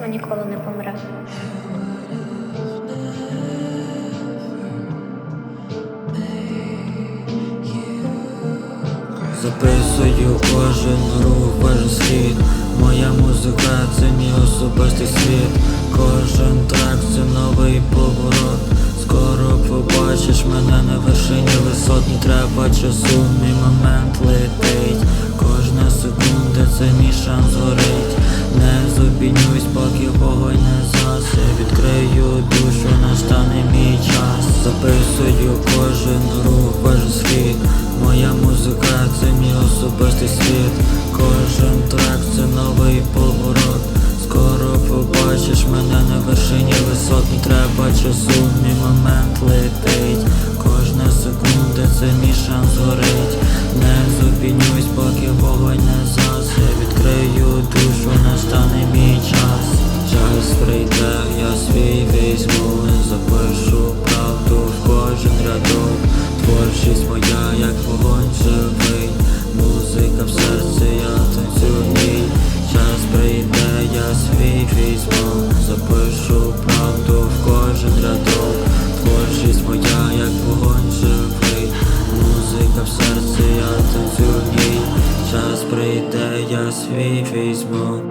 мистецтво ніколи не помре. Записую кожен рух, кожен слід Моя музика це мій особистий світ. Кожен трек це новий поворот. Скоро побачиш мене на вершині висот. Не треба часу, мій момент летить. Кожна секунда це мій шанс згорить Не зупинюсь, поки вогонь не засе Відкрию душу, настане мій час. Записую кожен рух, кожен схід Моя музика це мій особистий світ. Кожен трек це новий поворот. Скоро побачиш мене на вершині висот. Не треба часу, мій момент летить. Кожна секунда це мій шанс згорить. Не зупинюсь, поки вогонь не Творчість моя, як вогонь живий. Музика в серці, я танцюю Час прийде, я свій візьму. Запишу правду в кожен рядок. Творчість моя, як вогонь живий. Музика в серці, я танцюю Час прийде, я свій візьму